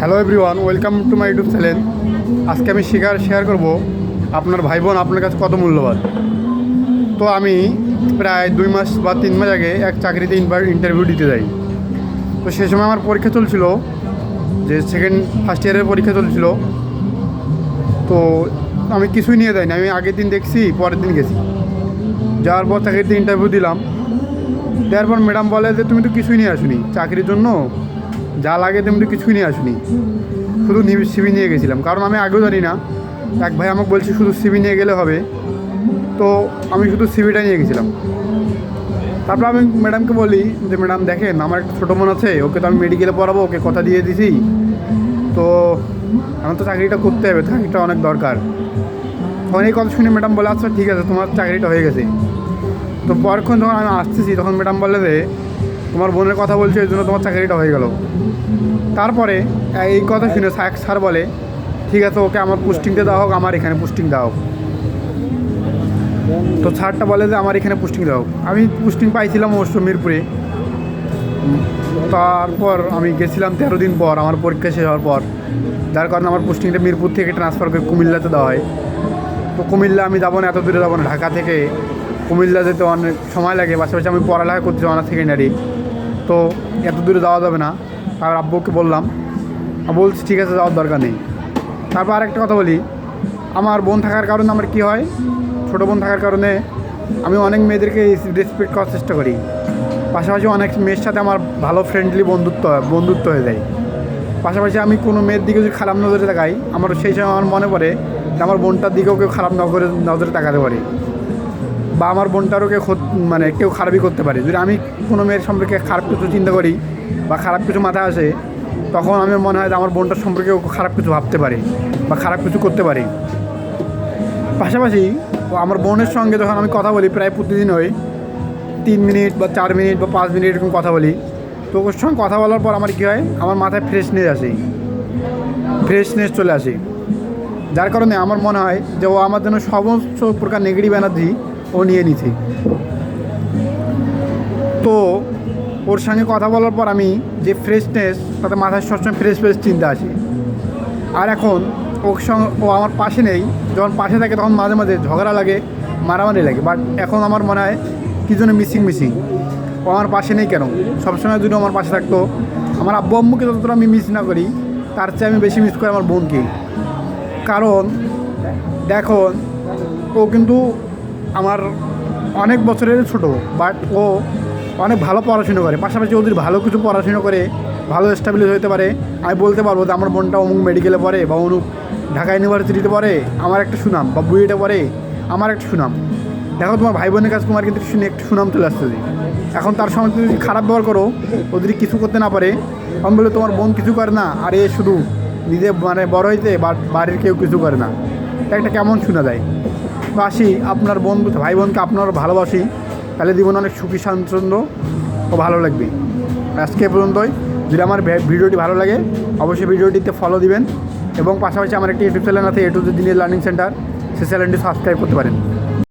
Hello everyone welcome to my YouTube channel আজকে আমি শিকার শেয়ার করব আপনার ভাই বোন আপনার কাছে কত মূল্যবান। তো আমি প্রায় দুই মাস বা তিন মাস আগে এক চাকরিতে ইন্টারভিউ দিতে যাই। তো সে সময় আমার পরীক্ষা চলছিল, যে সেকেন্ড ফার্স্ট ইয়ারের পরীক্ষা চলছিল। তো আমি কিছুই নিয়ে যাইনি, আমি আগের দিন দেখছি, পরের দিন গেছি। যাওয়ার পর চাকরিতে ইন্টারভিউ দিলাম। দেওয়ার পর ম্যাডাম বলে যে, তুমি তো কিছুই নিয়ে আসুনি, চাকরির জন্য যা লাগে তেমনি কিছুই নিয়ে আসুনি। শুধু সিবি নিয়ে গেছিলাম। কারণ আমি আগেও জানি না, এক ভাই আমাকে বলছে শুধু সিবি নিয়ে গেলে হবে। তো আমি শুধু সিবিটা নিয়ে গেছিলাম। তারপর আমি ম্যাডামকে বলি যে ম্যাডাম দেখেন, আমার একটা ছোটো বোন আছে, ওকে তো আমি মেডিকেলে পড়াবো, ওকে কথা দিয়ে দিছি। তো আমার তো চাকরিটা করতে হবে, চাকরিটা অনেক দরকার। তখন এই কথা শুনে ম্যাডাম বলে আচ্ছা ঠিক আছে, তোমার চাকরিটা হয়ে গেছে। তো পরক্ষণ যখন আমি আসতেছি, তখন ম্যাডাম বলে যে তোমার বোনের কথা বলছে, এই জন্য তোমার চাকরিটা হয়ে গেল। তারপরে, এই কথা শুনে স্যার স্যার বলে, ঠিক আছে, ওকে আমার পোস্টিংটা দেওয়া হোক, আমার এখানে পোস্টিং দেওয়া হোক। তো স্যারটা বলে যে, আমার এখানে পোস্টিং দেওয়া হোক। আমি পোস্টিং পাইছিলাম অবশ্য মিরপুরে। তারপর আমি গেছিলাম তেরো দিন পর, আমার পরীক্ষা শেষ হওয়ার পর। যার কারণে আমার পোস্টিংটা মিরপুর থেকে ট্রান্সফার করে কুমিল্লাতে দেওয়া হয়। তো কুমিল্লা আমি যাব না এত দূরে যাব না। ঢাকা থেকে কুমিল্লা যেতে অনেক সময় লাগে। পাশাপাশি আমি পড়ালেখা করছি অনার সেকেন্ডারি তো এত দূরে যাওয়া যাবে না। তারপর আব্বুকে বললাম বলছি, ঠিক আছে, যাওয়ার দরকার নেই। তারপর আরেকটা কথা বলি, আমার বোন থাকার কারণে আমার কি হয়, ছোটো বোন থাকার কারণে আমি অনেক মেয়েদেরকে রেসপেক্ট করার চেষ্টা করি। পাশাপাশি অনেক মেয়ের সাথে আমার ভালো ফ্রেন্ডলি বন্ধুত্ব বন্ধুত্ব হয়ে যায়। পাশাপাশি আমি কোনো মেয়ের দিকে যদি খারাপ নজরে তাকাই, আমার সেই সময় আমার মনে পড়ে যে আমার বোনটার দিকেও কেউ খারাপ নজরে নজরে তাকাতে পারে। বা আমার বোনটারও কেউ মানে কেউ খারাপই করতে পারে। যদি আমি কোনো মেয়ের সম্পর্কে খারাপ কিছু চিন্তা করি বা খারাপ কিছু মাথায় আসে, তখন আমি মনে হয় যে আমার বোনটার সম্পর্কে খারাপ কিছু ভাবতে পারে বা খারাপ কিছু করতে পারে। পাশাপাশি আমার বোনের সঙ্গে যখন আমি কথা বলি, প্রায় প্রতিদিন ওই তিন মিনিট বা চার মিনিট বা পাঁচ মিনিট এরকম কথা বলি, তো ওর সঙ্গে কথা বলার পর আমার কী হয়, আমার মাথায় ফ্রেশনেস আসে। ফ্রেশনেস চলে আসে। যার কারণে আমার মনে হয় যে ও আমার জন্য সমস্ত প্রকার নেগেটিভ এনার্জি ও নিয়ে নিছে। তো ওর সঙ্গে কথা বলার পর আমি যে ফ্রেশনেস তাতে মাথায় সবসময় ফ্রেশ ফ্রেশ চিন্তা আসে। আর এখন ওর সঙ্গে, ও আমার পাশে নেই, যখন পাশে থাকে তখন মাঝে মাঝে ঝগড়া লাগে, মারামারি লাগে বাট এখন আমার মনে হয় কী জন্য মিসিং মিসিং ও আমার পাশে নেই কেন? সবসময় যদি আমার পাশে থাকতো, আমার আব্বু আম্মুকে যতটা আমি মিস না করি, তার চেয়ে আমি বেশি মিস করি আমার বোনকে। কারণ, দেখো, ও কিন্তু আমার অনেক বছরের ছোট বাট ও অনেক ভালো পড়াশুনো করে। পাশাপাশি ওদের ভালো কিছু পড়াশুনো করে, ভালো স্টাবলিশ হতে পারে। আমি বলতে পারব যে আমার বোনটা অমুক মেডিকেলে পড়ে বা অনুক ঢাকা ইউনিভার্সিটিতে পড়ে, আমার একটা সুনাম, বা বুয়েটে পড়ে, আমার একটা সুনাম। দেখো তোমার ভাই বোনের কাছে তোমার কিন্তু শুনে একটু সুনাম চলে আসছে এখন তার সঙ্গে যদি খারাপ ব্যবহার করো, ও যদি কিছু করতে না পারে, আমি বলে তোমার বোন কিছু করে না, আর এ শুধু নিজে মানে বড় হইতে বা বাড়ির কেউ কিছু করে না। একটা কেমন শোনা যায়? আসি আপনার বন্ধু ভাই বোনকে আপনার ভালোবাসি। তাহলে জীবনে অনেক সুখী, স্বাচ্ছন্দ্য ও ভালো লাগবে। আজকে পর্যন্তই। যদি আমার ভিডিওটি ভালো লাগে, অবশ্যই ভিডিওটিতে ফলো দিবেন এবং পাশাপাশি আমার একটি ইউটিউব চ্যানেল আছে এ টু দিনের লার্নিং সেন্টার সে চ্যানেলটি সাবস্ক্রাইব করতে পারেন।